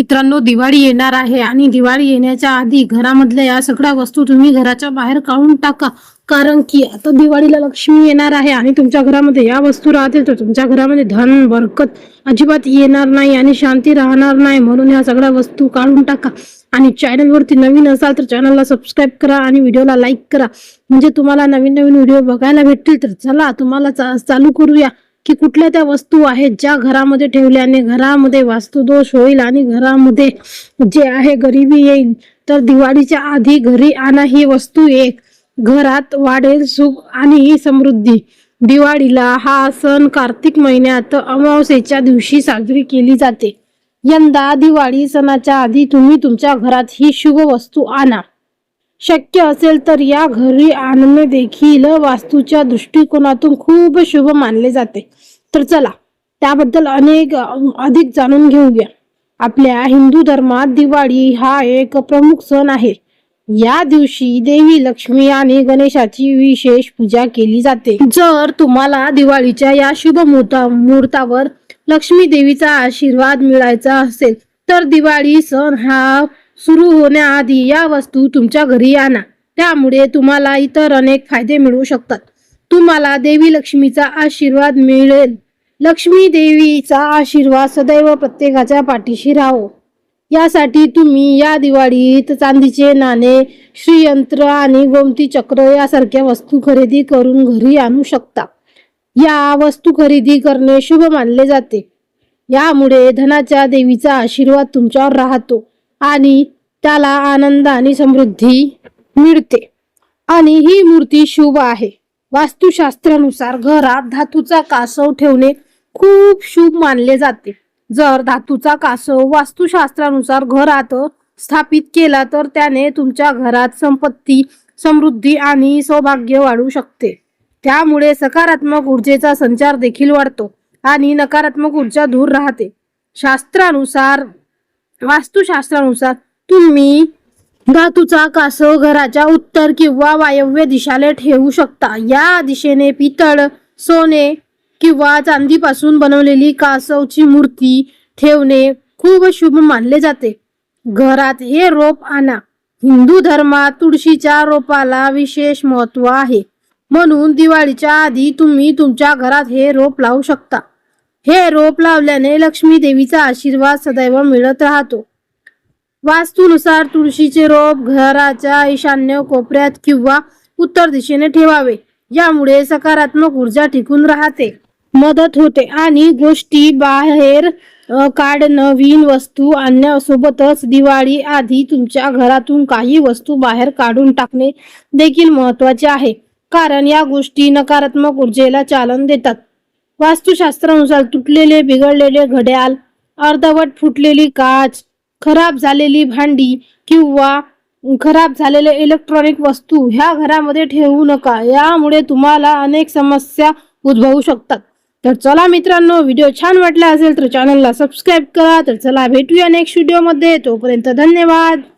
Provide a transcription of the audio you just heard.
मित्रांनो दिवाळी येणार आहे आणि दिवाळी येण्याच्या आधी घरामधल्या या सगळ्या वस्तू तुम्ही घराच्या बाहेर काढून टाका. कारण की आता दिवाळीला लक्ष्मी येणार आहे आणि तुमच्या घरामध्ये या वस्तू राहतील तर तुमच्या घरामध्ये धन बरकत अजिबात येणार नाही आणि शांती राहणार नाही. म्हणून या सगळ्या वस्तू काढून टाका. आणि चॅनलवरती नवीन असाल तर चॅनलला सबस्क्राईब करा आणि व्हिडिओला लाईक करा. म्हणजे तुम्हाला नवीन नवीन व्हिडिओ बघायला भेटतील तर चला तुम्हाला चा- चालू करूया. की कुठल्या त्या वस्तू आहेत ज्या घरामध्ये ठेवल्याने घरामध्ये वास्तुदोष होईल आणि घरामध्ये जे आहे गरिबी येईल तर दिवाळीच्या आधी घरी आणा ही वस्तू एक. घरात वाढेल सुख आणि ही समृद्धी. दिवाळीला हा सण कार्तिक महिन्यात अमावस्येच्या दिवशी साजरी केली जाते. यंदा दिवाळी सणाच्या आधी तुम्ही तुमच्या घरात ही शुभ वस्तू आणा. शक्य असेल तर या घरी आणणे देखील वास्तूच्या दृष्टिकोनातून खूप शुभ मानले जाते. तर चला त्याबद्दल अनेक अधिक जाणून घेऊया. आपल्या हिंदू धर्मात दिवाळी हा एक प्रमुख सण आहे. या दिवशी देवी लक्ष्मी आणि गणेशाची विशेष पूजा केली जाते. जर तुम्हाला दिवाळीच्या या शुभ मुहूर्ता मुहूर्तावर लक्ष्मी देवीचा आशीर्वाद मिळायचा असेल तर दिवाळी सण हा सुरू होण्याआधी या वस्तू तुमच्या घरी आणा त्यामुळे तुम्हाला इतर अनेक फायदे मिळू शकतात. तुम्हाला देवी लक्ष्मीचा आशीर्वाद मिळेल. लक्ष्मी देवीचा आशीर्वाद सदैव प्रत्येकाच्या पाठीशी राहो. यासाठी तुम्ही या दिवाळीत चांदीचे नाणे श्रीयंत्र आणि गोमती चक्र यासारख्या वस्तू खरेदी करून घरी आणू शकता. या वस्तू खरेदी करणे शुभ मानले जाते. यामुळे धनाच्या देवीचा आशीर्वाद तुमच्यावर राहतो. आणि त्याला आनंद आणि समृद्धी मिळते. आणि ही मूर्ती शुभ आहे. वास्तुशास्त्रानुसार घरात धातूचा कासव ठेवणे खूप शुभ मानले जाते. जर धातूचा कासव वास्तुशास्त्रानुसार घरात स्थापित केला तर त्याने तुमच्या घरात संपत्ती समृद्धी आणि सौभाग्य वाढू शकते. त्यामुळे सकारात्मक ऊर्जेचा संचार देखील वाढतो आणि नकारात्मक ऊर्जा दूर राहते. शास्त्रानुसार वास्तुशास्त्रानुसार तुम्ही धातूचा कासव घराच्या उत्तर किंवा वायव्य दिशाला ठेवू शकता. या दिशेने पितळ सोने किंवा चांदीपासून बनवलेली कासवची मूर्ती ठेवणे खूप शुभ मानले जाते. घरात हे रोप आणा. हिंदू धर्मात तुळशीच्या रोपाला विशेष महत्त्व आहे. म्हणून दिवाळीच्या आधी तुम्ही तुमच्या घरात हे रोप लावू शकता. हे रोप लावल्याने लक्ष्मी देवीचा आशीर्वाद सदैव मिळत राहतो. वास्तूनुसार तुळशीचे रोप घराच्या ईशान्य कोपऱ्यात किंवा उत्तर दिशेने ठेवावे. यामुळे सकारात्मक ऊर्जा टिकून राहते. मदत होते आणि गोष्टी बाहेर काढ नवीन वस्तू आणण्यासोबतच दिवाळी आधी तुमच्या घरातून काही वस्तू बाहेर काढून टाकणे देखील महत्त्वाचे आहे. कारण या गोष्टी नकारात्मक ऊर्जेला चालन देतात. वास्तुशास्त्रानुसार तुटलेले बिघडलेले घड्याळ अर्धवट फुटलेली काच खराब झालेली भांडी किंवा खराब झालेले इलेक्ट्रॉनिक वस्तू ह्या घरामध्ये ठेवू नका. यामुळे तुम्हाला अनेक समस्या उद्भवू शकतात. तर चला मित्रांनो व्हिडिओ छान वाटला असेल तर चॅनलला सबस्क्राईब करा. तर चला भेटूया नेक्स्ट व्हिडिओमध्ये तोपर्यंत धन्यवाद.